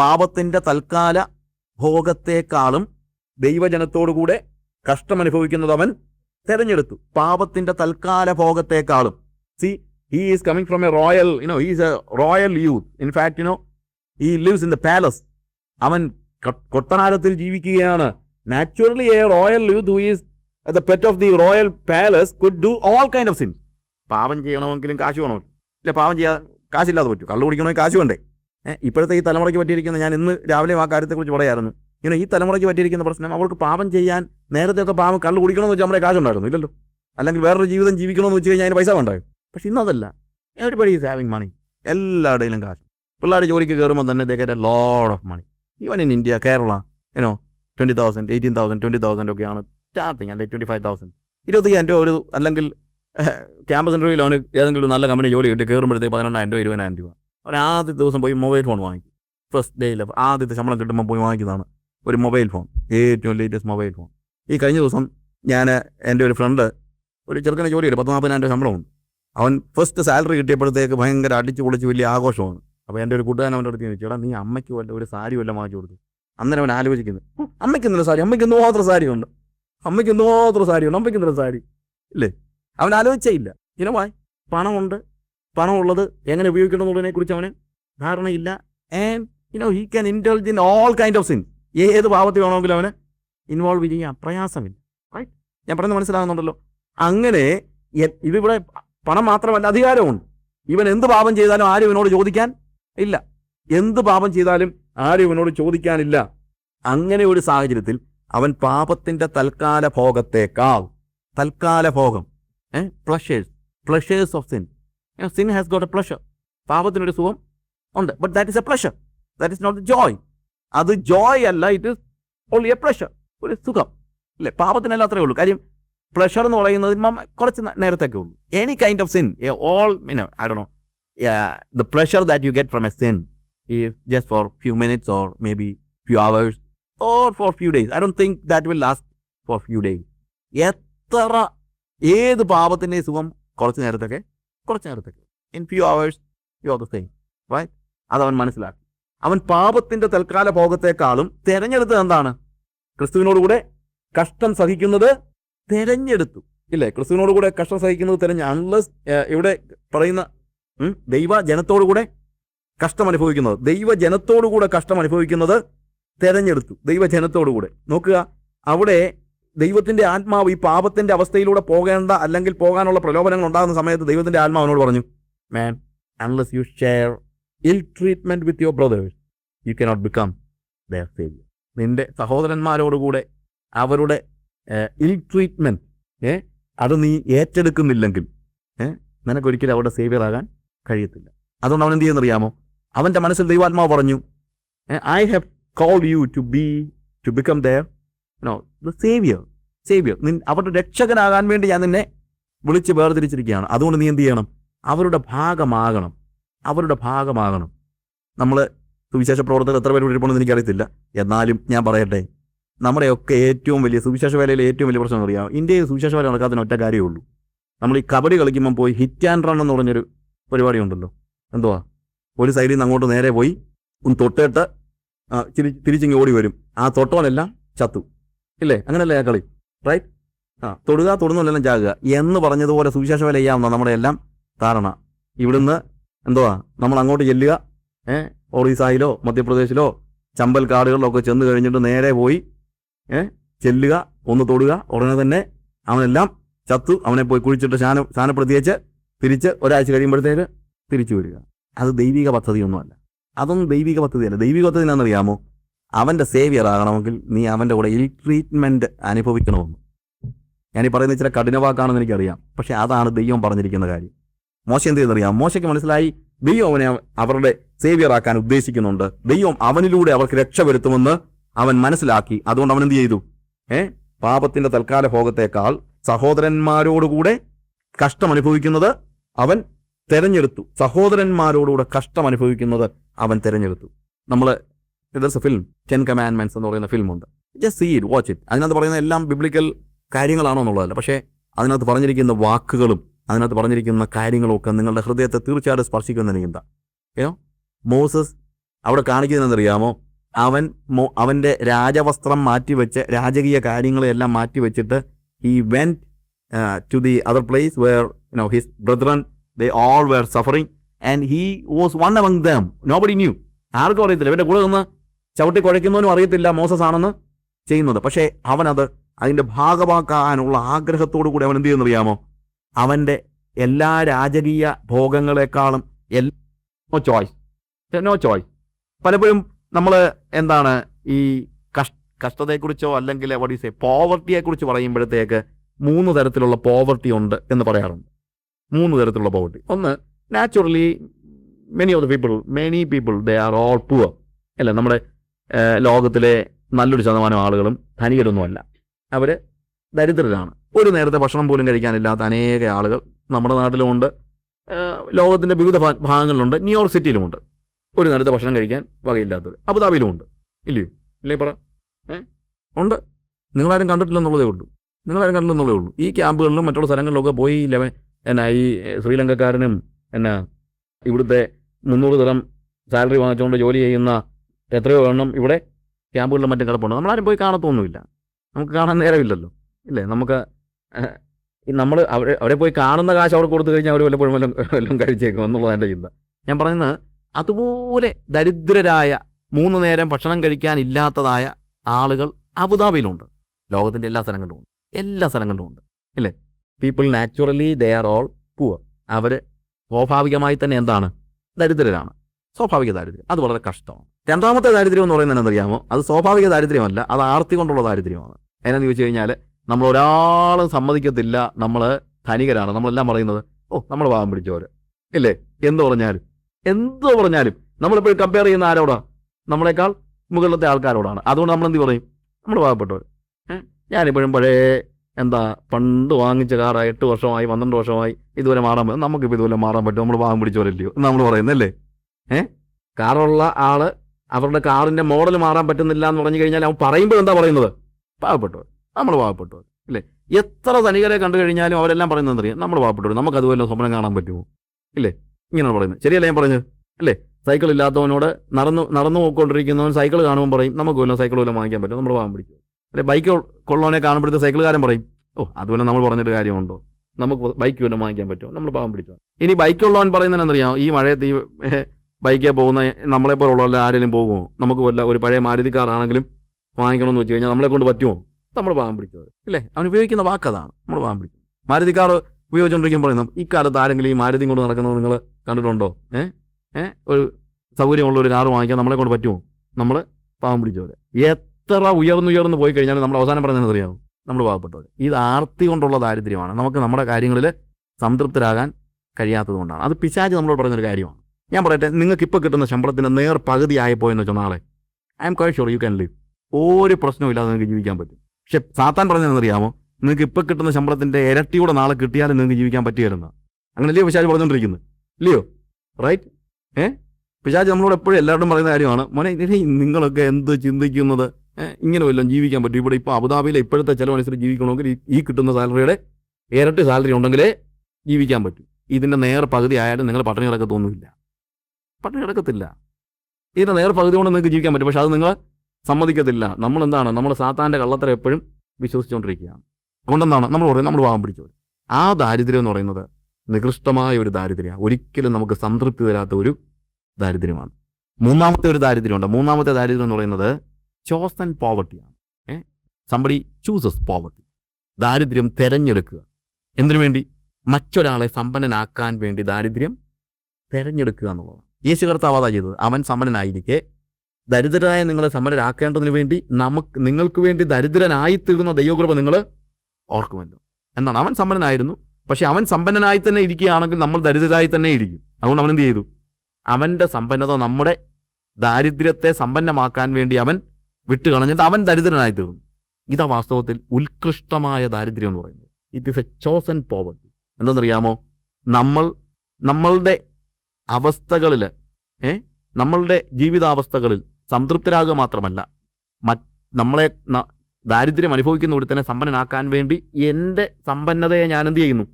പാപത്തിന്റെ തൽക്കാല ഭോഗത്തെക്കാളും ദൈവജനത്തോടുകൂടെ കഷ്ടമനുഭവിക്കുന്നത് അവൻ തെരഞ്ഞെടുത്തു. പാപത്തിന്റെ തൽക്കാല ഭോഗത്തെക്കാളും. See he is coming from a royal you know he's a royal youth in fact you know he lives in the palace അവൻ കൊട്ടനാരത്തിൽ ജീവിക്കുകയാണ്. Naturally a royal youth who is the pet of the royal palace could do all kind of sin പാപം ചെയ്യണമെങ്കിലും കാശ് വേണമെങ്കിൽ ഇല്ല പാപം ചെയ്യാൻ കാശില്ലാതെ പറ്റൂ. കള്ളു കുടിക്കണമെങ്കിൽ കാശ് വേണ്ടേ? ഇപ്പോഴത്തെ ഈ തലമുറയ്ക്ക് പറ്റിയിരിക്കുന്ന ഞാൻ ഇന്ന് രാവിലെ ആ കാര്യത്തെക്കുറിച്ച് പറയായിരുന്നു. ഇങ്ങനെ ഈ തലമുറയ്ക്ക് പറ്റിയിരിക്കുന്ന പ്രശ്നം അവർക്ക് പാപം ചെയ്യാൻ നേരത്തെ പാപം കള്ളു കുടിക്കണമെന്ന് വെച്ചാൽ നമ്മുടെ കാശുണ്ടായിരുന്നു ഇല്ലല്ലോ? അല്ലെങ്കിൽ വേറൊരു ജീവിതം ജീവിക്കണമെന്ന് വെച്ച് കഴിഞ്ഞാൽ അതിന് പൈസ വേണ്ടായോ? പക്ഷെ ഇന്നതല്ല എവരിബഡി ഈസ് ഹാവിങ് മണി എല്ലാവരുടെയിലും കാശ്. പിള്ളേർ ജോലിക്ക് കയറുമ്പോൾ തന്നെ they get load of money even in India Kerala ഏനോ twenty thousand eighteen thousand twenty thousand ഒക്കെയാണ് സ്റ്റാർട്ടിങ് അല്ലെങ്കിൽ ട്വന്റി ഫൈവ് തൗസൻഡ് ഇരുപത്തയ്യായിരം രൂപ ഒരു അല്ലെങ്കിൽ ക്യാമ്പസ് ഇന്റർവ്യൂവിൽ അവന് ഏതെങ്കിലും നല്ല കമ്പനി ജോലി കിട്ടി കയറുമ്പോഴത്തേക്ക് പതിനെണ്ണായിരം രൂപ ഇരുപതിനായിരം രൂപ. അവൻ ആദ്യത്തെ ദിവസം പോയി മൊബൈൽ ഫോൺ വാങ്ങിക്കും. ഫസ്റ്റ് ഡേയിൽ ആദ്യത്തെ ശമ്പളം കിട്ടുമ്പോൾ പോയി വാങ്ങിക്കുന്നതാണ് ഒരു മൊബൈൽ ഫോൺ ഏറ്റവും ലേറ്റസ്റ്റ് മൊബൈൽ ഫോൺ ഈ കഴിഞ്ഞ ദിവസം ഞാൻ എന്റെ ഒരു ഫ്രണ്ട് ഒരു ചെറുക്കനെ ജോലി കിട്ടും പത്ത് നാൽപ്പതിനായിരം രൂപ ശമ്പളമുണ്ട്. അവൻ ഫസ്റ്റ് സാലറി കിട്ടിയപ്പോഴത്തേക്ക് ഭയങ്കര അടിച്ചു പൊളിച്ച് വലിയ ആഘോഷമാണ്. അപ്പോൾ എന്റെ ഒരു കൂട്ടുകാരൻ അവന്റെ അടുത്ത് ചോദിച്ചു എടാ നീ അമ്മയ്ക്ക് വല്ല ഒരു സാരി വല്ല വാങ്ങിച്ചു കൊടുത്തു അന്നേരം അവൻ ആലോചിക്കുന്നു അമ്മയ്ക്ക് എന്തിനാ സാരി? അമ്മയ്ക്ക് സാരി ഉണ്ട് അമ്മയ്ക്ക് എന്തോ മാത്രം സാരി ഉണ്ട് അമ്മയ്ക്ക് എന്തിനാ സാരി? ഇല്ലേ? അവൻ ആലോചിച്ചേ ഇല്ല. ഇനവായി പണമുണ്ട് പണമുള്ളത് എങ്ങനെ ഉപയോഗിക്കണം എന്നുള്ളതിനെ കുറിച്ച് അവന് ധാരണയില്ല. And you know he can indulge in all kind of sin ഏത് ഭാവത്തിൽ വേണമെങ്കിലും അവന് ഇൻവോൾവ് ചെയ്യാം. പ്രയാസമില്ല. റൈറ്റ് ഞാൻ പറയുന്നത് മനസ്സിലാകുന്നുണ്ടല്ലോ. അങ്ങനെ ഇതിവിടെ പണം മാത്രമല്ല അധികാരമുണ്ട് ഇവൻ എന്ത് പാപം ചെയ്താലും ആരും ഇവനോട് ചോദിക്കാൻ ഇല്ല. എന്ത് പാപം ചെയ്താലും ആരും ഇവനോട് ചോദിക്കാനില്ല. അങ്ങനെ ഒരു സാഹചര്യത്തിൽ അവൻ പാപത്തിന്റെ തൽക്കാല ഭോഗത്തേക്കാൾ തൽക്കാല ഭോഗം pleasures pleasures of sin sin has got a pleasure പാപത്തിനൊരു സുഖം ഉണ്ട്. But that is a pleasure that is not joy അത് ജോയ് അല്ല it is only a pleasure ഒരു സുഖം. അല്ലേ? പാപത്തിനല്ല അത്രേ ഉള്ളൂ. കാര്യം പ്ലഷർ എന്ന് പറയുന്നത് കുറച്ച് നേരത്തേക്കേ ഉള്ളൂ. Any kind of sin all മീനോ I do know the pleasure that you get from a sin just for few minutes or maybe few hours or for few days I do think that will last for few days എത്ര ഏത് പാപത്തിന്റെ സുഖം കുറച്ച് നേരത്തേക്ക് കുറച്ച് നേരത്തേക്ക്. In few hours you are the same right അതവൻ മനസ്സിലാക്കി. അവൻ പാപത്തിന്റെ തൽക്കാല ഭോഗത്തെക്കാളും തെരഞ്ഞെടുത്തത് എന്താണ്? ക്രിസ്തുവിനോടുകൂടെ കഷ്ടം സഹിക്കുന്നത് തെരഞ്ഞെടുത്തു. ഇല്ലേ? ക്രിസ്തുവിനോടുകൂടെ കഷ്ടം സഹിക്കുന്നത് തെരഞ്ഞ അൺലസ് ഇവിടെ പറയുന്ന ദൈവ ജനത്തോടുകൂടെ കഷ്ടം അനുഭവിക്കുന്നത് ദൈവ ജനത്തോടുകൂടെ കഷ്ടം അനുഭവിക്കുന്നത് തെരഞ്ഞെടുത്തു. ദൈവ ജനത്തോടുകൂടെ നോക്കുക അവിടെ ദൈവത്തിന്റെ ആത്മാവ് ഈ പാപത്തിന്റെ അവസ്ഥയിലൂടെ പോകേണ്ട അല്ലെങ്കിൽ പോകാനുള്ള പ്രലോഭനങ്ങൾ ഉണ്ടാകുന്ന സമയത്ത് ദൈവത്തിന്റെ ആത്മാവിനോട് പറഞ്ഞു man unless you share ill treatment with your brothers you cannot become their saviour നിന്റെ സഹോദരന്മാരോടുകൂടെ അവരുടെ ഇൽ ട്രീറ്റ്മെന്റ് ഏ അത് നീ ഏറ്റെടുക്കുന്നില്ലെങ്കിൽ ഏ നിനക്കൊരിക്കലും അവരുടെ സേവിയർ ആകാൻ കഴിയത്തില്ല. അതുകൊണ്ട് അവൻ എന്ത് ചെയ്യുന്നറിയാമോ അവന്റെ മനസ്സിൽ ദൈവാത്മാവ് പറഞ്ഞു I have called you to be to become their no the saviour saviour നിൻ അവരുടെ രക്ഷകനാകാൻ വേണ്ടി ഞാൻ നിന്നെ വിളിച്ച് വേർതിരിച്ചിരിക്കുകയാണ്. അതുകൊണ്ട് നീ എന്ത് ചെയ്യണം? അവരുടെ ഭാഗമാകണം. അവരുടെ ഭാഗമാകണം. നമ്മൾ സുവിശേഷ പ്രവർത്തകർ എത്ര പേര് ഇരിപ്പുണ്ടെന്ന് എനിക്കറിയത്തില്ല. എന്നാലും ഞാൻ പറയട്ടെ. നമ്മുടെയൊക്കെ ഏറ്റവും വലിയ സുവിശേഷ വേലയിലെ ഏറ്റവും വലിയ പ്രശ്നം അറിയാം ഇന്ത്യയിൽ സുവിശേഷ വേല നടക്കാത്തതിന് ഒറ്റ കാര്യമേ ഉള്ളൂ. നമ്മൾ ഈ കബഡി കളിക്കുമ്പോൾ പോയി ഹിറ്റ് ആൻഡ് റൺ എന്ന് പറഞ്ഞൊരു പരിപാടി ഉണ്ടല്ലോ. എന്തുവാ? ഒരു സൈഡിൽ നിന്ന് അങ്ങോട്ട് നേരെ പോയി ഒന്ന് തൊട്ടിട്ട് തിരിച്ചിങ്ങി തിരി ഓടി വരും. ആ തൊട്ടോനെല്ലാം ചത്തു. ഇല്ലേ? അങ്ങനല്ലേ ആ കളി? റൈറ്റ് ആ തൊടുക തൊടുന്നതെല്ലാം ചാകുക. എന്ന് പറഞ്ഞതുപോലെ സുവിശേഷ വില ചെയ്യാവുന്ന നമ്മുടെ എല്ലാം ധാരണ. ഇവിടുന്ന് എന്തുവാ? നമ്മൾ അങ്ങോട്ട് ചെല്ലുക. ഏഹ് ഒറീസായിലോ മധ്യപ്രദേശിലോ ചമ്പൽ കാടുകളിലോ ഒക്കെ ചെന്ന് കഴിഞ്ഞിട്ട് നേരെ പോയി ഏഹ് ചെല്ലുക ഒന്ന് തൊടുക. ഉടനെ തന്നെ അവനെല്ലാം ചത്തു. അവനെ പോയി കുഴിച്ചിട്ട് ശാന ശാനപ്പെടുത്തിയേച്ച് തിരിച്ച് ഒരാഴ്ച കഴിയുമ്പോഴത്തേക്ക് തിരിച്ചു വരിക. അത് ദൈവിക പദ്ധതിയൊന്നുമല്ല. അതൊന്നും ദൈവിക പദ്ധതിയല്ല. ദൈവിക പദ്ധതി എന്നാണെന്നറിയാമോ? അവന്റെ സേവിയർ ആകണമെങ്കിൽ നീ അവന്റെ കൂടെ ഇൽ ട്രീറ്റ്മെന്റ് അനുഭവിക്കണമെന്ന്. ഈ പറയുന്ന ചില കഠിനവാക്കാണെന്ന് എനിക്കറിയാം. പക്ഷേ അതാണ് ദൈവം പറഞ്ഞിരിക്കുന്ന കാര്യം. മോശം എന്ത് ചെയ്യുന്നറിയാം? മോശയ്ക്ക് മനസ്സിലായി ദൈവം അവനെ അവരുടെ സേവിയർ ആക്കാൻ ഉദ്ദേശിക്കുന്നുണ്ട്. ദൈവം അവനിലൂടെ അവർക്ക് രക്ഷ വരുത്തുമെന്ന് അവൻ മനസ്സിലാക്കി. അതുകൊണ്ട് അവൻ എന്ത് ചെയ്തു? ഏ? പാപത്തിന്റെ തൽക്കാല ഭോഗത്തേക്കാൾ സഹോദരന്മാരോടുകൂടെ കഷ്ടം അനുഭവിക്കുന്നത് അവൻ തെരഞ്ഞെടുത്തു. സഹോദരന്മാരോടുകൂടെ കഷ്ടം അനുഭവിക്കുന്നത് അവൻ തെരഞ്ഞെടുത്തു. നമ്മൾ it's a film ten commandments എന്ന് പറയുന്ന ഫിലിം ഉണ്ട് just see it watch it അതിനകത്ത് പറയുന്ന എല്ലാം ബിബ്ലിക്കൽ കാര്യങ്ങളാണോ എന്നുള്ളതല്ല. പക്ഷേ അതിനകത്ത് പറഞ്ഞിരിക്കുന്ന വാക്കുകളും അതിനകത്ത് പറഞ്ഞിരിക്കുന്ന കാര്യങ്ങളും ഒക്കെ നിങ്ങളുടെ ഹൃദയത്തെ തീർച്ചയായിട്ടും സ്പർശിക്കുന്ന എന്താ ഏനോ മോസസ് അവിടെ കാണിക്കുന്നതെന്നറിയാമോ അവൻ മോ- അവന്റെ രാജവസ്ത്രം മാറ്റിവെച്ച് രാജകീയ കാര്യങ്ങളെല്ലാം മാറ്റിവെച്ചിട്ട് ഈ went to the other place where no his brethren they all were suffering and he was one among them nobody knew ആർക്കും അറിയത്തില്ല. ഇവന്റെ കൂടെ നിന്ന് ചവിട്ടി കുഴയ്ക്കുന്നവനും അറിയത്തില്ല മോസസ് ആണെന്ന് ചെയ്യുന്നത്. പക്ഷേ അവനത് അതിന്റെ ഭാഗമാക്കാനുള്ള ആഗ്രഹത്തോടു കൂടി അവൻ എന്ത് ചെയ്യുന്നറിയാമോ? അവന്റെ എല്ലാ രാജകീയ ഭോഗങ്ങളെക്കാളും നോ ചോയ്സ് നോ ചോയ്സ് പലപ്പോഴും നമ്മൾ എന്താണ് ഈ കഷ് കഷ്ടതയെക്കുറിച്ചോ അല്ലെങ്കിൽ വട്ട് ഈസ് എ പോവർട്ടിയെക്കുറിച്ച് പറയുമ്പോഴത്തേക്ക് മൂന്ന് തരത്തിലുള്ള പോവർട്ടി ഉണ്ട് എന്ന് പറയാറുണ്ട്. മൂന്ന് തരത്തിലുള്ള പോവർട്ടി ഒന്ന് naturally many of the people many people they are all poor അല്ല? നമ്മുടെ ലോകത്തിലെ നല്ലൊരു ശതമാനം ആളുകളും ധനികരൊന്നുമല്ല. അവർ ദരിദ്രരാണ്. ഒരു നേരത്തെ ഭക്ഷണം പോലും കഴിക്കാനില്ലാത്ത അനേക ആളുകൾ നമ്മുടെ നാട്ടിലുമുണ്ട്. ലോകത്തിന്റെ വിവിധ ഭാഗങ്ങളിലുണ്ട്. ന്യൂയോർക്ക് സിറ്റിയിലുമുണ്ട്. ഒരു നേരത്തെ ഭക്ഷണം കഴിക്കാൻ വകയില്ലാത്തവർ അബുദാബിയിലുമുണ്ട്. ഇല്ലയോ? ഇല്ലേ പറ? ഉണ്ട്. നിങ്ങളാരും കണ്ടിട്ടില്ലെന്നുള്ളതേ ഉള്ളൂ. നിങ്ങളാരും കണ്ടില്ലെന്നുള്ളതേ ഉള്ളൂ. ഈ ക്യാമ്പുകളിലും മറ്റുള്ള സ്ഥലങ്ങളിലൊക്കെ പോയി ലെവൻ എന്നാ ഈ ശ്രീലങ്കക്കാരനും എന്നാ ഇവിടുത്തെ മുന്നൂറ് തരം സാലറി വാങ്ങിച്ചുകൊണ്ട് ജോലി ചെയ്യുന്ന എത്രയോ എണ്ണം ഇവിടെ ക്യാമ്പുകളിലും മറ്റും കിടപ്പുണ്ട്. നമ്മളാരും പോയി കാണത്തൊന്നുമില്ല. നമുക്ക് കാണാൻ നേരമില്ലല്ലോ. ഇല്ലേ? നമുക്ക് നമ്മൾ അവിടെ അവിടെ പോയി കാണുന്ന കാശ് അവിടെ കൊടുത്തു കഴിഞ്ഞാൽ അവർ വല്ലപ്പോഴും വല്ലതും വല്ലതും കഴിച്ചേക്കും. എന്നുള്ളത് എന്റെ ചിന്ത. ഞാൻ പറയുന്നത് അതുപോലെ ദരിദ്രരായ മൂന്ന് നേരം ഭക്ഷണം കഴിക്കാനില്ലാത്തതായ ആളുകൾ അബുദാബിയിലുണ്ട്. ലോകത്തിന്റെ എല്ലാ സ്ഥലങ്ങളിലും ഉണ്ട്. എല്ലാ സ്ഥലങ്ങളിലും ഉണ്ട്. ഇല്ലേ? People naturally they are all poor അവർ സ്വാഭാവികമായി തന്നെ എന്താണ്? ദരിദ്രരാണ്. സ്വാഭാവിക ദാരിദ്ര്യം. അത് വളരെ കഷ്ടമാണ്. രണ്ടാമത്തെ ദാരിദ്ര്യം എന്ന് പറയുന്നത് എന്നറിയാമോ അത് സ്വാഭാവിക ദാരിദ്ര്യമല്ല അത് ആർത്തി കൊണ്ടുള്ള ദാരിദ്ര്യമാണ്. എന്നാന്ന് ചോദിച്ചു കഴിഞ്ഞാൽ നമ്മൾ ഒരാളും സമ്മതിക്കത്തില്ല നമ്മൾ ധനികരാണ്. നമ്മളെല്ലാം പറയുന്നത് ഓ നമ്മൾ പാവം പിടിച്ചവര്. ഇല്ലേ? എന്ത് പറഞ്ഞാലും. എന്ത് പറഞ്ഞാലും. നമ്മളിപ്പോഴും കമ്പയർ ചെയ്യുന്ന ആരോടാ? നമ്മളെക്കാൾ മുകളിലത്തെ ആൾക്കാരോടാണ്. അതുകൊണ്ട് നമ്മൾ എന്ത് പറയും നമ്മൾ പാവപ്പെട്ടവർ ഞാനിപ്പോഴും പഴയ എന്താ പണ്ട് വാങ്ങിച്ച കാർ എട്ട് വർഷമായി പന്ത്രണ്ട് വർഷമായി ഇതുവരെ മാറാൻ പറ്റും നമുക്കിപ്പോൾ ഇതുപോലെ മാറാൻ പറ്റും നമ്മൾ പാവം പിടിച്ചവരല്ലയോ? എന്ന് നമ്മൾ പറയുന്നല്ലേ ഏഹ് കാറുള്ള ആൾ അവരുടെ കാറിന്റെ മോഡൽ മാറാൻ പറ്റുന്നില്ല എന്ന് പറഞ്ഞു കഴിഞ്ഞാൽ അവൻ പറയുമ്പോൾ എന്താ പറയുന്നത്? പാവപ്പെട്ടു നമ്മൾ പാവപ്പെട്ടു ഇല്ലേ? എത്ര ധനികരെ കണ്ടു കഴിഞ്ഞാലും അവരെല്ലാം പറയുന്നത് അറിയാം? നമ്മൾ പാവപ്പെട്ടു നമുക്ക് അതുപോലെ സ്വപ്നം കാണാൻ പറ്റുമോ? ഇല്ലേ? ഇങ്ങനെയാണ് പറയുന്നത്. ശരിയല്ല ഞാൻ പറഞ്ഞത്? അല്ലേ സൈക്കിൾ ഇല്ലാത്തവനോട് നടന്നു നടന്നു പോയിക്കൊണ്ടിരിക്കുന്നവൻ സൈക്കിൾ കാണുമ്പോൾ പറയും നമുക്ക് വല്ല സൈക്കിൾ വല്ലതും വാങ്ങിക്കാൻ പറ്റും നമ്മൾ വാങ്ങാൻ പിടിക്കും അല്ലെ ബൈക്ക് കൊള്ളവനെ കാണുമ്പോഴത്തെ സൈക്കിളുകാരൻ പറയും ഓ അതുപോലെ നമ്മൾ പറഞ്ഞിട്ട് കാര്യമുണ്ടോ? നമുക്ക് ബൈക്ക് വല്ലതും വാങ്ങിക്കാൻ പറ്റുമോ? നമ്മൾ പാവം പിടിച്ചോ? ഇനി ബൈക്ക് ഉള്ളവൻ പറയുന്നത് എന്തറിയാം ഈ മഴയത്ത് ഈ ബൈക്കിൽ പോകുന്ന നമ്മളെ പോലുള്ള ആരെങ്കിലും പോകുമോ? നമുക്ക് വല്ല ഒരു പഴയ മാരുതി കാറാണെങ്കിലും വാങ്ങിക്കണമെന്ന് വെച്ച് കഴിഞ്ഞാൽ നമ്മളെ കൊണ്ട് പറ്റുമോ? നമ്മൾ പാവം പിടിക്കുന്നത് അല്ലേ അവൻ ഉപയോഗിക്കുന്ന വാക്കതാണ്. നമ്മൾ പാവം പിടിക്കുന്നത് മാരുതി കാർ ഉപയോഗിച്ചുകൊണ്ടിരിക്കുമ്പോൾ പറയുന്നു ഇക്കാലത്ത് കാലത്ത് ആരെങ്കിലും ഈ മാരുതി കൊണ്ട് നടക്കുന്നത് നിങ്ങൾ കണ്ടിട്ടുണ്ടോ? ഏ? ഏ? ഒരു സൗകര്യമുള്ള ഒരു കാർ വാങ്ങിക്കാൻ നമ്മളെ കൊണ്ട് പറ്റുമോ? നമ്മൾ പാവം പിടിച്ചവരെ. എത്ര ഉയർന്നുയർന്ന് പോയി കഴിഞ്ഞാലും നമ്മൾ അവസാനം പറയുന്നത് അറിയാമോ നമ്മൾ പാവപ്പെട്ടവർ ഇത് ആർത്തി കൊണ്ടുള്ള ദാരിദ്ര്യമാണ്. നമുക്ക് നമ്മുടെ കാര്യങ്ങളിൽ സംതൃപ്തരാകാൻ കഴിയാത്തത് കൊണ്ടാണ്. അത് പിശാച് നമ്മളോട് പറയുന്നൊരു കാര്യമാണ്. ഞാൻ പറയട്ടെ നിങ്ങൾക്ക് ഇപ്പോൾ കിട്ടുന്ന ശമ്പളത്തിന്റെ നേർ പകുതി ആയിപ്പോയെന്ന് വെച്ചാൽ നാളെ. I'm quite you can live ഒരു പ്രശ്നവും ഇല്ലാതെ നിങ്ങൾക്ക് ജീവിക്കാൻ പറ്റും. പക്ഷെ സാത്താൻ പറഞ്ഞതെന്നറിയാമോ? നിങ്ങൾക്ക് ഇപ്പോൾ കിട്ടുന്ന ശമ്പളത്തിന്റെ ഇരട്ടിയുടെ നാളെ കിട്ടിയാലും നിങ്ങൾക്ക് ജീവിക്കാൻ പറ്റിയായിരുന്ന അങ്ങനെയല്ലയോ പിശാജ് പറഞ്ഞുകൊണ്ടിരിക്കുന്നു ഇല്ലയോ? റൈറ്റ് ഏ? പിശാജ് നമ്മളോട് എപ്പോഴും എല്ലാവരും പറയുന്ന കാര്യമാണ് മോനെ നിങ്ങളൊക്കെ എന്ത് ചിന്തിക്കുന്നത്? ഇങ്ങനെ വല്ലതും ജീവിക്കാൻ പറ്റും. ഇവിടെ ഇപ്പോൾ അബുദാബിയിലെ ഇപ്പോഴത്തെ ചിലവനുസരിച്ച് ജീവിക്കണമെങ്കിൽ ഈ- കിട്ടുന്ന സാലറിയുടെ ഇരട്ടി സാലറി ഉണ്ടെങ്കിലേ ജീവിക്കാൻ പറ്റും. ഇതിന്റെ നേർ പകുതി ആയാലും നിങ്ങൾ പട്ടണികളൊക്കെ കിടക്കത്തൊന്നുമില്ല പട്ടിണി കിടക്കത്തില്ല. ഇതിന്റെ നേർ പകുതി കൊണ്ട് നിങ്ങൾക്ക് ജീവിക്കാൻ പറ്റും. പക്ഷെ അത് നിങ്ങൾ സമ്മതിക്കത്തില്ല. നമ്മൾ എന്താണ് നമ്മൾ സാത്താന്റെ കള്ളത്തരം എപ്പോഴും വിശ്വസിച്ചുകൊണ്ടിരിക്കുകയാണ്. അതുകൊണ്ടെന്താണ്? നമ്മൾ പറയും നമ്മൾ വാഹം പിടിച്ചവർ ആ ദാരിദ്ര്യം എന്ന് പറയുന്നത് നികൃഷ്ടമായ ഒരു ദാരിദ്ര്യമാണ്. ഒരിക്കലും നമുക്ക് സംതൃപ്തി തരാത്ത ഒരു ദാരിദ്ര്യമാണ്. മൂന്നാമത്തെ ഒരു ദാരിദ്ര്യമുണ്ട്. മൂന്നാമത്തെ ദാരിദ്ര്യം എന്ന് പറയുന്നത് ചോസൻ പോവർട്ടിയാണ് ഏ? സംബടി ചൂസസ് പോവർട്ടി ദാരിദ്ര്യം തിരഞ്ഞെടുക്കുക. എന്തിനു വേണ്ടി? മറ്റൊരാളെ സമ്പന്നനാക്കാൻ വേണ്ടി ദാരിദ്ര്യം തിരഞ്ഞെടുക്കുക എന്നുള്ളതാണ്. യേശു കർത്താവ് അതാ ചെയ്തത്. അവൻ സമരനായിരിക്കെ ദരിദ്രരായ നിങ്ങളെ സമ്പന്നരാക്കേണ്ടതിന് വേണ്ടി നമുക്ക് നിങ്ങൾക്ക് വേണ്ടി ദരിദ്രനായി തീർന്ന ദൈവകൃപ നിങ്ങൾ ഓർക്കുമല്ലോ. എന്നാണ്. അവൻ സമ്പന്നനായിരുന്നു പക്ഷെ അവൻ സമ്പന്നനായി തന്നെ ഇരിക്കുകയാണെങ്കിൽ നമ്മൾ ദരിദ്രരായി തന്നെ ഇരിക്കും. അതുകൊണ്ട് അവൻ എന്ത് ചെയ്തു? അവന്റെ സമ്പന്നത നമ്മുടെ ദാരിദ്ര്യത്തെ സമ്പന്നമാക്കാൻ വേണ്ടി അവൻ വിട്ടുകളഞ്ഞിട്ട് അവൻ ദരിദ്രനായി തീർന്നു ഇതാ വാസ്തവത്തിൽ ഉത്കൃഷ്ടമായ ദാരിദ്ര്യം എന്ന് പറയുന്നത്. It is a chosen poverty എന്തെന്നറിയാമോ നമ്മൾ നമ്മളുടെ അവസ്ഥകളിൽ ഏ? നമ്മളുടെ ജീവിതാവസ്ഥകളിൽ സംതൃപ്തരാകുക മാത്രമല്ല നമ്മളെ ദാരിദ്ര്യം അനുഭവിക്കുന്ന ഒരുത്തനെ സമ്പന്നനാക്കാൻ വേണ്ടി എന്റെ സമ്പന്നതയെ ഞാൻ എന്ത് ചെയ്യുന്നു?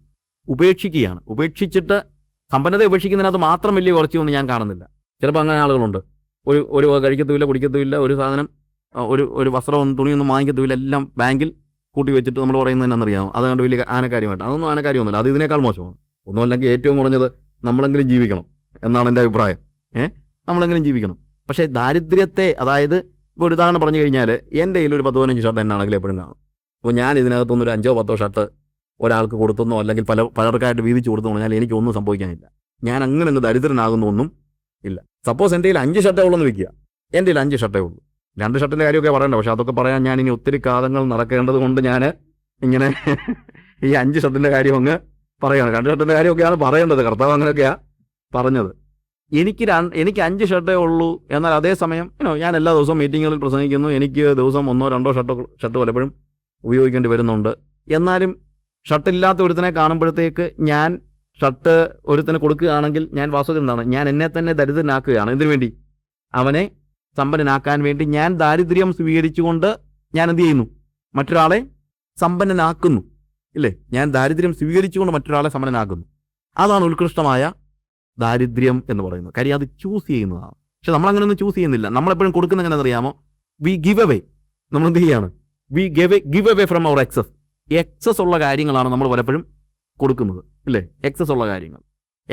ഉപേക്ഷിക്കുകയാണ്. ഉപേക്ഷിച്ചിട്ട് സമ്പന്നത ഉപേക്ഷിക്കുന്നതിനകത്ത് മാത്രം വലിയ കുറച്ചൊന്നും ഞാൻ കാണുന്നില്ല. ചിലപ്പോൾ അങ്ങനെ ആളുകളുണ്ട്. ഒരു ഒരു കഴിക്കത്തുമില്ല കുടിക്കത്തുമില്ല ഒരു സാധനം ഒരു ഒരു വസ്ത്രമൊന്നും തുണിയൊന്നും വാങ്ങിക്കത്തുമില്ല എല്ലാം ബാങ്കിൽ കൂട്ടി വെച്ചിട്ട് നമ്മൾ പറയുന്നത് എന്നാണെന്നറിയാമോ? അത് കണ്ട് വലിയ ആനക്കാര്യമായിട്ട്. അതൊന്നും ആനക്കാര്യമൊന്നുമില്ല. അത് ഇതിനേക്കാൾ മോശമാണ്. ഒന്നുമല്ലെങ്കിൽ ഏറ്റവും കുറഞ്ഞത് നമ്മളെങ്കിലും ജീവിക്കണം. എന്നാണ് എന്റെ അഭിപ്രായം. ഏഹ് നമ്മളെങ്കിലും ജീവിക്കണം? പക്ഷേ ദാരിദ്ര്യത്തെ അതായത് ഇപ്പോൾ ഒരു ഉദാഹരണം പറഞ്ഞു കഴിഞ്ഞാൽ എന്റെ കയ്യിൽ ഒരു പത്ത് പതിനഞ്ച് ഷർട്ട് എന്നാണെങ്കിൽ എപ്പോഴും കാണും. അപ്പോൾ ഞാൻ ഇതിനകത്തുനിന്ന് ഒരു അഞ്ചോ പത്തോ ഷർട്ട് ഒരാൾക്ക് കൊടുത്തെന്നോ അല്ലെങ്കിൽ പല പലർക്കായിട്ട് വീതിച്ച് കൊടുത്തു പറഞ്ഞാൽ എനിക്കൊന്നും സംഭവിക്കാനില്ല. ഞാൻ അങ്ങനെ അങ്ങ് ദരിദ്രനാകുന്നൊന്നും ഇല്ല. സപ്പോസ് എന്റെ കയ്യിൽ അഞ്ച് ഷർട്ടേ ഉള്ളൂ എന്ന് വെക്കുക. എന്റെ കയ്യിൽ അഞ്ച് ഷർട്ടേ ഉള്ളൂ. രണ്ട് ഷർട്ടിന്റെ കാര്യമൊക്കെ പറയണ്ട. പക്ഷേ അതൊക്കെ പറയാൻ ഞാൻ ഇനി ഒത്തിരി കാലങ്ങൾ നടക്കേണ്ടത് കൊണ്ട് ഞാൻ ഇങ്ങനെ ഈ അഞ്ച് ഷർട്ടിന്റെ കാര്യം അങ്ങ് പറയുകയാണ്. രണ്ട് ഷർട്ടിന്റെ കാര്യമൊക്കെയാണ് പറയേണ്ടത്. കർത്താവ് അങ്ങനെയൊക്കെയാണ് പറഞ്ഞത്. എനിക്ക് എനിക്ക് അഞ്ച് ഷർട്ടേ ഉള്ളൂ. എന്നാൽ അതേസമയം ഞാൻ എല്ലാ ദിവസവും മീറ്റിങ്ങുകളിൽ പ്രസംഗിക്കുന്നു. എനിക്ക് ദിവസം ഒന്നോ രണ്ടോ ഷർട്ടോ ഷർട്ട് പലപ്പോഴും ഉപയോഗിക്കേണ്ടി വരുന്നുണ്ട്. എന്നാലും ഷർട്ടില്ലാത്ത ഒരുത്തിനെ കാണുമ്പോഴത്തേക്ക് ഞാൻ ഷർട്ട് ഒരുത്തിന് കൊടുക്കുകയാണെങ്കിൽ ഞാൻ വാസ്തവത്തിൽ എന്താണ്? ഞാൻ എന്നെ തന്നെ ദരിദ്രനാക്കുകയാണ്. എന്തിനു വേണ്ടി? അവനെ സമ്പന്നനാക്കാൻ വേണ്ടി ഞാൻ ദാരിദ്ര്യം സ്വീകരിച്ചുകൊണ്ട് ഞാൻ എന്ത് ചെയ്യുന്നു? മറ്റൊരാളെ സമ്പന്നനാക്കുന്നു. ഇല്ലേ? ഞാൻ ദാരിദ്ര്യം സ്വീകരിച്ചുകൊണ്ട് മറ്റൊരാളെ സമ്പന്നനാക്കുന്നു. അതാണ് ഉത്കൃഷ്ടമായ ദാരിദ്ര്യം എന്ന് പറയുന്നത്. കാര്യം അത് ചൂസ് ചെയ്യുന്നതാണ്. പക്ഷെ നമ്മൾ അങ്ങനെ ഒന്നും ചൂസ് ചെയ്യുന്നില്ല. നമ്മളെപ്പോഴും കൊടുക്കുന്ന എങ്ങനെ അറിയാമോ വി ഗിവ് അവേ നമ്മൾ എന്ത് ചെയ്യാണ് we give give away from our excess excess ഉള്ള കാര്യങ്ങളാണ് നമ്മൾ പലപ്പോഴും കൊടുക്കുന്നത്. ഇല്ലേ? എക്സസ് ഉള്ള കാര്യങ്ങൾ.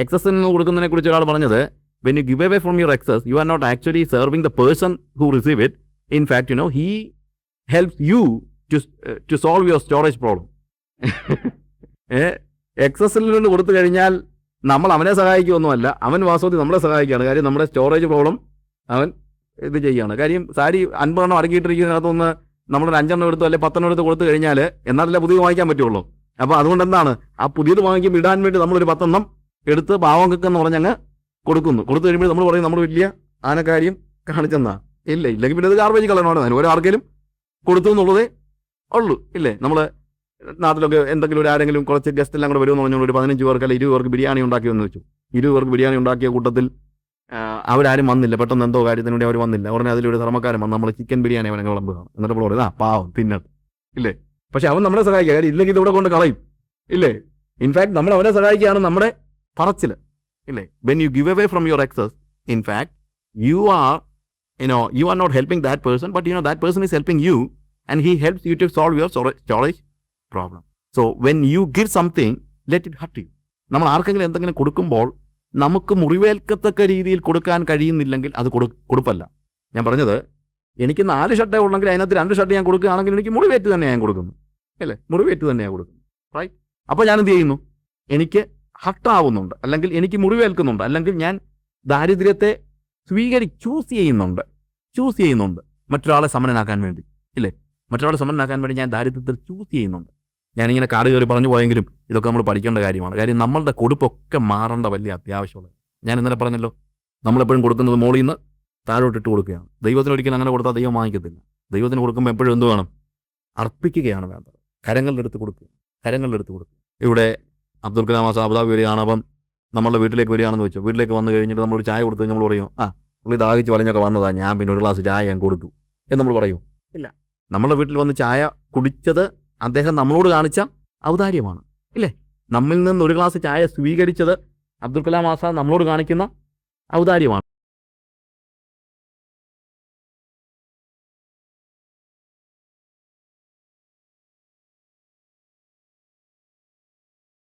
എക്സസ് നിന്ന് കൊടുക്കുന്നതിനെ കുറിച്ച് ഒരാൾ പറഞ്ഞത് when you give away from your excess you are not actually serving the person who receive it in fact you know he helps you to solve your storage problem എക്സസിൽ നിന്ന് കൊടുത്തു കഴിഞ്ഞാൽ നമ്മൾ അവനെ സഹായിക്കുകയൊന്നുമല്ല അവൻ വാസ്തവത്തിൽ നമ്മളെ സഹായിക്കുകയാണ്. കാര്യം നമ്മുടെ സ്റ്റോറേജ് പ്രോബ്ലം അവൻ ഇത് ചെയ്യുകയാണ്. കാര്യം സാരി അൻപതെണ്ണം അടക്കിയിട്ടിരിക്കുന്നതിനകത്തൊന്ന് നമ്മളൊരു അഞ്ചെണ്ണം എടുത്തു അല്ലെങ്കിൽ പത്തെണ്ണം എടുത്ത് കൊടുത്തു കഴിഞ്ഞാൽ എന്നാലല്ലേ പുതിയത് വാങ്ങിക്കാൻ പറ്റുള്ളൂ. അപ്പോൾ അതുകൊണ്ട് എന്താണ് ആ പുതിയത് വാങ്ങിക്കുമ്പോൾ ഇടാൻ വേണ്ടി നമ്മളൊരു പത്തെണ്ണം എടുത്ത് പാവം എന്ന് പറഞ്ഞങ്ങ് കൊടുക്കുന്നു. കൊടുത്തു കഴിയുമ്പോൾ നമ്മൾ പറയും നമ്മൾ വലിയ ആനക്കാര്യം കാണിച്ചെന്നാ. ഇല്ല ഇല്ലെങ്കിൽ പിന്നെ അത് ഗാർബേജ് കളയണമാണ് അതിന് ഒരാർക്കെങ്കിലും കൊടുത്തു എന്നുള്ളതേ ഉള്ളൂ. ഇല്ലേ? നമ്മൾ നാട്ടിലൊക്കെ എന്തെങ്കിലും ഒരു ആരെങ്കിലും കുറച്ച് ഗസ്റ്റ് എല്ലാം കൂടെ വരുമെന്ന് പറഞ്ഞുകൊണ്ട് ഒരു പതിനഞ്ച് പേർക്ക് അല്ലെങ്കിൽ ഇരുപത് പേർക്ക് ബിരിയാണി ഉണ്ടാക്കിയെന്ന് വെച്ചു. ഇരുപത് പേർക്ക് ബിരിയാണി ഉണ്ടാക്കിയ കൂട്ടത്തിൽ അവരാരും വന്നില്ല. പെട്ടെന്ന് എന്തോ കാര്യത്തിന് വേണ്ടി അവർ വന്നില്ല. ഉടനെ അതിലൊരു ധർമ്മക്കാരൻ വന്ന് നമ്മൾ ചിക്കൻ ബിരിയാണി അവനെ വിളമ്പുകയാണ് എന്നിട്ട് നമ്മൾ ആ പാവം തിന്നത് ഇല്ലേ? പക്ഷെ അവൻ നമ്മളെ സഹായിക്കുക. കാര്യം ഇല്ലെങ്കിൽ ഇതിവിടെ കൊണ്ട് കളയും. ഇല്ലേ? ഇൻഫാക്ട് നമ്മൾ അവനെ സഹായിക്കുകയാണ് നമ്മുടെ പറച്ചിൽ. ഇല്ലേ? When you give away from your excess in fact you are you know you are not helping that person but you know that person is helping you and he helps you to solve your storage problem so when you give something let it hurt you നമ്മൾ ആർക്കെങ്കിലും എന്തെങ്കിലും കൊടുക്കുമ്പോൾ നമുക്ക് മുറിവേൽക്കത്തക്ക രീതിയിൽ കൊടുക്കാൻ കഴിയുന്നില്ലെങ്കിൽ അത് കൊടു കൊടുപ്പല്ല. ഞാൻ പറഞ്ഞത് എനിക്ക് നാല് ഷർട്ടേ ഉള്ളെങ്കിൽ അതിനകത്ത് രണ്ട് ഷർട്ട് ഞാൻ കൊടുക്കുകയാണെങ്കിൽ എനിക്ക് മുറിവേറ്റ് തന്നെ ഞാൻ കൊടുക്കുന്നു. അല്ലേ? മുറിവേറ്റ് തന്നെ ഞാൻ കൊടുക്കുന്നു. റൈറ്റ് അപ്പോൾ ഞാൻ എന്ത് ചെയ്യുന്നു? എനിക്ക് ഹട്ടാവുന്നുണ്ട് അല്ലെങ്കിൽ എനിക്ക് മുറിവേൽക്കുന്നുണ്ട്. അല്ലെങ്കിൽ ഞാൻ ദാരിദ്ര്യത്തെ സ്വീകരി ചൂസ് ചെയ്യുന്നുണ്ട്. ചൂസ് ചെയ്യുന്നുണ്ട്. മറ്റൊരാളെ സമരനാക്കാൻ വേണ്ടി. ഇല്ലേ? മറ്റൊരാളെ സമരനാക്കാൻ വേണ്ടി ഞാൻ ദാരിദ്ര്യത്തിൽ ചൂസ് ചെയ്യുന്നുണ്ട്. ഞാനിങ്ങനെ കാട് കയറി പറഞ്ഞു പോയെങ്കിലും ഇതൊക്കെ നമ്മൾ പഠിക്കേണ്ട കാര്യമാണ്. കാര്യം നമ്മളുടെ കൊടുപ്പൊക്കെ മാറേണ്ട വലിയ അത്യാവശ്യമുള്ളത് ഞാൻ ഇന്നലെ പറഞ്ഞല്ലോ നമ്മളെപ്പോഴും കൊടുക്കുന്നത് മോളിൽ നിന്ന് താഴോട്ട് ഇട്ട് കൊടുക്കുകയാണ്. ദൈവത്തിന് ഒരിക്കലും അങ്ങനെ കൊടുത്താൽ ദൈവം വാങ്ങിക്കത്തില്ല. ദൈവത്തിന് കൊടുക്കുമ്പോൾ എപ്പോഴും എന്ത് വേണം? അർപ്പിക്കുകയാണ് വേണ്ടത്. കരങ്ങളുടെ അടുത്ത് കൊടുക്കുക. കരങ്ങളുടെ അടുത്ത് കൊടുക്കുക. ഇവിടെ അബ്ദുൽ കലാം ആസാ അബുദാബി വരികയാണ് അപ്പം നമ്മളുടെ വീട്ടിലേക്ക് വരികയാണെന്ന് വെച്ചു. വീട്ടിലേക്ക് വന്നു കഴിഞ്ഞിട്ട് നമ്മൾ ഒരു ചായ കൊടുത്തു നമ്മൾ പറയും ആ പുള്ളി ദാഹിച്ച് വലഞ്ഞൊക്കെ വന്നതാണ് ഞാൻ പിന്നെ ഒരു ഗ്ലാസ് ചായ ഞാൻ കൊടുത്തു. എന്ന് നമ്മൾ പറയും. ഇല്ല. നമ്മുടെ വീട്ടിൽ വന്ന് ചായ കുടിച്ചത് അദ്ദേഹം നമ്മളോട് കാണിച്ച ഔദാര്യമാണ്. ഇല്ലേ? നമ്മിൽ നിന്ന് ഒരു ഗ്ലാസ് ചായ സ്വീകരിച്ചത് അബ്ദുൽ കലാം ആസാദ് നമ്മളോട് കാണിക്കുന്ന ഔദാര്യമാണ്.